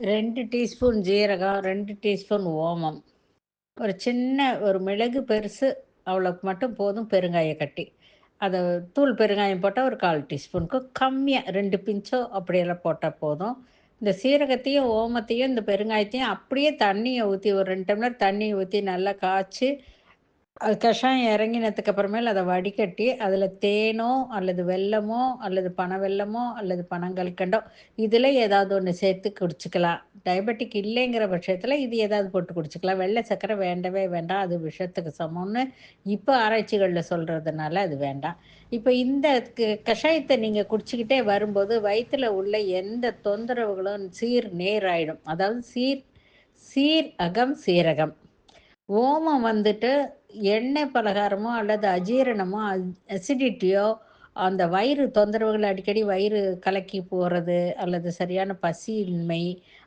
ரெண்டு டீஸ்பூன் ஜீரகம், ரெண்டு டீஸ்பூன் ஓமம், ஒரு சின்ன ஒரு மிளகு பெருசு அவ்வளோக்கு மட்டும் போதும் பெருங்காய கட்டி. அதை தூள் பெருங்காயம் போட்டால் ஒரு 1/4 டீஸ்பூனுக்கு கம்மியாக ரெண்டு பிஞ்சோ அப்படியெல்லாம் போட்டால் போதும். இந்த சீரகத்தையும், ஓமத்தையும், இந்த பெருங்காயத்தையும் அப்படியே தண்ணியை ஊற்றி ஒரு ரெண்டு டம்ளர் தண்ணியை ஊற்றி நல்லா காய்ச்சி, அது கஷாயம் இறங்கினதுக்கு அப்புறமேல் அதை வடிகட்டி, அதில் தேனோ அல்லது வெல்லமோ அல்லது பனவெல்லமோ அல்லது பனங்கல்கண்டோ இதில் ஏதாவது ஒண்ணு சேர்த்து குடிச்சுக்கலாம். டயபெட்டிக் இல்லைங்கிற பட்சத்தில் இது ஏதாவது போட்டு குடிச்சுக்கலாம். வெள்ளை சர்க்கரை வேண்டவே வேண்டாம். அது விஷத்துக்கு சமம்னு இப்ப ஆராய்ச்சிகள்ல சொல்றதுனால அது வேண்டாம். இப்ப இந்த கஷாயத்தை நீங்கள் நீங்க குடிச்சுக்கிட்டே வரும்போது, வயிற்றில் உள்ள எந்த தொந்தரவுகளும் சீர் நேராயிடும். அதாவது சீர் சீர் அகம் சீரகம். ஓமம் வந்துட்டு எண்ணெய் பலகாரமோ அல்லது அஜீரணமோ, அசிடிட்டியோ, அந்த வயிறு தொந்தரவுகள் அடிக்கடி வயிறு கலக்கி போகிறது அல்லது சரியான பசியின்மை,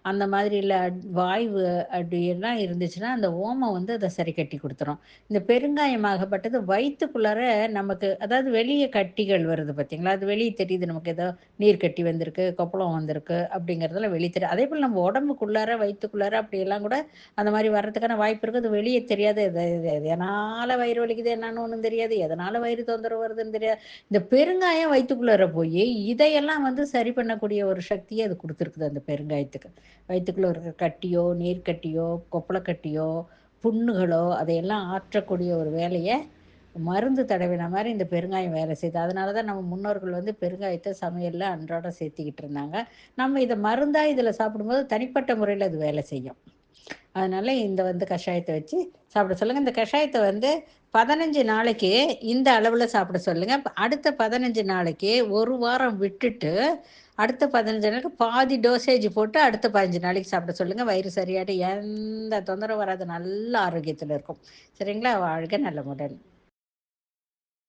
அந்த மாதிரி இல்லை வாய்வு அப்படியெல்லாம் இருந்துச்சுன்னா, அந்த ஓமம் வந்து அதை சரி கட்டி கொடுத்துரும் இந்த பெருங்காயமாகப்பட்டது வயிற்றுக்குள்ளார நமக்கு அதாவது வெளியே கட்டிகள் வருது பார்த்தீங்களா? அது வெளியே தெரியுது நமக்கு ஏதோ நீர் கட்டி வந்திருக்கு, கொப்பளம் வந்திருக்கு அப்படிங்கிறதெல்லாம் வெளியே தெரியும். அதே போல் நம்ம உடம்புக்குள்ளார, வயிற்றுக்குள்ளார அப்படியெல்லாம் கூட அந்த மாதிரி வர்றதுக்கான வாய்ப்பு இருக்குது அது வெளியே தெரியாது. எதனால் வயிறு வலிக்குது என்னன்னு ஒன்றும் தெரியாது. எதனால் வயிறு தொந்தரவு வருதுன்னு தெரியாது. இந்த பெருங்காயம் வயிற்றுக்குள்ளார போய் இதையெல்லாம் வந்து சரி பண்ணக்கூடிய ஒரு சக்தியை அது கொடுத்துருக்குது அந்த பெருங்காயத்துக்கு. வயிற்றுக்குள்ளே இருக்கிற கட்டியோ, நீர்க்கட்டியோ கொப்பளக்கட்டியோ புண்ணுகளோ அதையெல்லாம் ஆற்றக்கூடிய ஒரு வேலையை மருந்து தடவின மாதிரி இந்த பெருங்காயம் வேலை செய்யுது. அதனால தான் நம்ம முன்னோர்கள் வந்து பெருங்காயத்தை சமையலில் அன்றாடம் சேர்த்திக்கிட்டு இருந்தாங்க. நம்ம இதை மருந்தாக இதில் சாப்பிடும்போது தனிப்பட்ட முறையில் அது வேலை செய்யும். அதனால் இந்த வந்து கஷாயத்தை வச்சு சாப்பிட சொல்லுங்கள் இந்த கஷாயத்தை வந்து 15 நாளைக்கு இந்த அளவில் சாப்பிட சொல்லுங்கள் அடுத்த 15 நாளைக்கு ஒரு வாரம் விட்டுட்டு, அடுத்த 15 நாளைக்கு பாதி டோசேஜ் போட்டு அடுத்த 15 நாளைக்கு சாப்பிட சொல்லுங்கள் வயிறு சரியாட்டு எந்த தொந்தரவும் வராது. நல்ல ஆரோக்கியத்தில் இருக்கும். சரிங்களா? வாழ்க நலமுடன்.